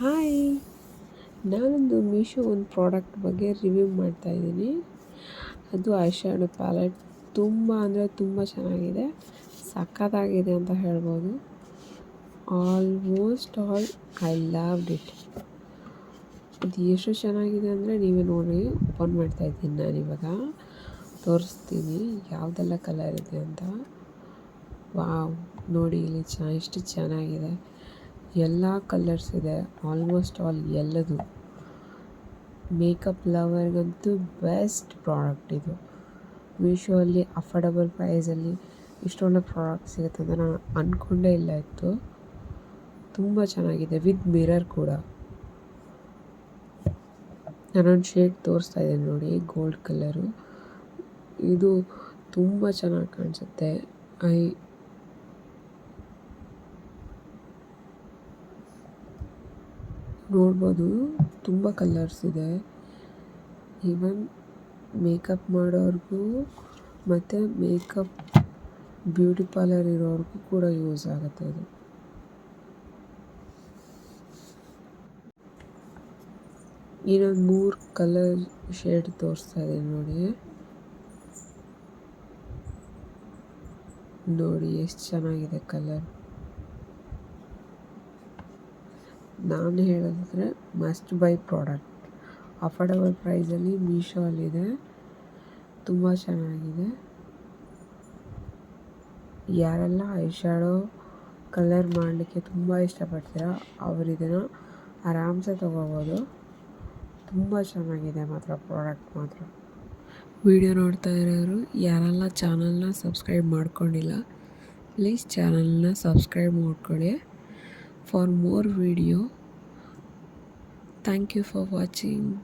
Hi. ನಾನೊಂದು ಮೀಶೋ ಒಂದು product ಬಗ್ಗೆ ರಿವ್ಯೂ ಮಾಡ್ತಾಯಿದ್ದೀನಿ ಅದು ಶ್ಯಾಡೋ ಪ್ಯಾಲೆಟ್ ತುಂಬ ಅಂದರೆ ತುಂಬ ಚೆನ್ನಾಗಿದೆ. ಸಖತ್ತಾಗಿದೆ ಅಂತ ಹೇಳ್ಬೋದು. Almost all I loved it ಅದು ಎಷ್ಟು ಚೆನ್ನಾಗಿದೆ ಅಂದರೆ ನೀವೇ ನೋಡಿ ಓಪನ್ ಮಾಡ್ತಾ ನಾನು ಇವಾಗ. ತೋರಿಸ್ತೀನಿ ಯಾವುದೆಲ್ಲ ಕಲರ್ ಇದೆ ಅಂತ. ವಾವ್ ನೋಡಿ ಇಲ್ಲಿ ಚ ಎಷ್ಟು ಚೆನ್ನಾಗಿದೆ. ಎಲ್ಲ ಕಲರ್ಸ್ ಇದೆ ಆಲ್ಮೋಸ್ಟ್ ಆಲ್ ಎಲ್ಲದು. ಮೇಕಪ್ ಲವರ್ಗಂತೂ ಬೆಸ್ಟ್ ಪ್ರಾಡಕ್ಟ್ ಇದು. ಮೀಶೋ ಅಲ್ಲಿ ಅಫರ್ಡಬಲ್ ಪ್ರೈಸಲ್ಲಿ ಇಷ್ಟೊಂದು ಪ್ರಾಡಕ್ಟ್ ಸಿಗುತ್ತೆ ಅಂತ ನಾನು ಅಂದ್ಕೊಂಡೇ ಇಲ್ಲ ಇತ್ತು. ತುಂಬ ಚೆನ್ನಾಗಿದೆ ವಿತ್ ಮಿರರ್ ಕೂಡ. ನಾನೊಂದು ಶೇಡ್ ತೋರಿಸ್ತಾ ಇದ್ದೀನಿ ನೋಡಿ ಗೋಲ್ಡ್ ಕಲರು ಇದು ತುಂಬ ಚೆನ್ನಾಗಿ ಕಾಣಿಸುತ್ತೆ. ಐ ನೋಡ್ಬೋದು. ತುಂಬ ಕಲರ್ಸ್ ಇದೆ. ಈವನ್ ಮೇಕಪ್ ಮಾಡೋರ್ಗೂ ಮತ್ತು ಮೇಕಪ್ ಬ್ಯೂಟಿ ಪಾರ್ಲರ್ ಇರೋರಿಗೂ ಕೂಡ ಯೂಸ್ ಆಗುತ್ತೆ ಇದು. ಇನ್ನೊಂದು ಮೂರು ಕಲರ್ ಶೇಡ್ ತೋರಿಸ್ತಾ ಇದೆ ನೋಡಿ. ನೋಡಿ, ಎಷ್ಟು ಚೆನ್ನಾಗಿದೆ ಕಲರ್ ನಾನು ಹೇಳೋದಾದರೆ ಮಸ್ಟ್ ಬೈ ಪ್ರಾಡಕ್ಟ್ ಅಫೋರ್ಡಬಲ್ ಪ್ರೈಸಲ್ಲಿ ಮೀಶೋ ಅಲ್ಲಿದೆ ತುಂಬ ಚೆನ್ನಾಗಿದೆ. ಯಾರೆಲ್ಲ ಐ ಶ್ಯಾಡೋ ಕಲರ್ ಮಾಡಲಿಕ್ಕೆ ತುಂಬ ಇಷ್ಟಪಡ್ತೀರಾ ಅವರು ಇದನ್ನು ಆರಾಮ್ಸೆ ತೊಗೋಬೋದು. ತುಂಬ ಚೆನ್ನಾಗಿದೆ ಮಾತ್ರ ಪ್ರಾಡಕ್ಟ್ ಮಾತ್ರ. ವಿಡಿಯೋ ನೋಡ್ತಾ ಇರೋರು, ಯಾರೆಲ್ಲ ಚಾನಲ್ನ ಸಬ್ಸ್ಕ್ರೈಬ್ ಮಾಡ್ಕೊಂಡಿಲ್ಲ ಪ್ಲೀಸ್ ಚಾನಲ್ನ ಸಬ್ಸ್ಕ್ರೈಬ್ ಮಾಡ್ಕೊಳ್ಳಿ. For more video. Thank you for watching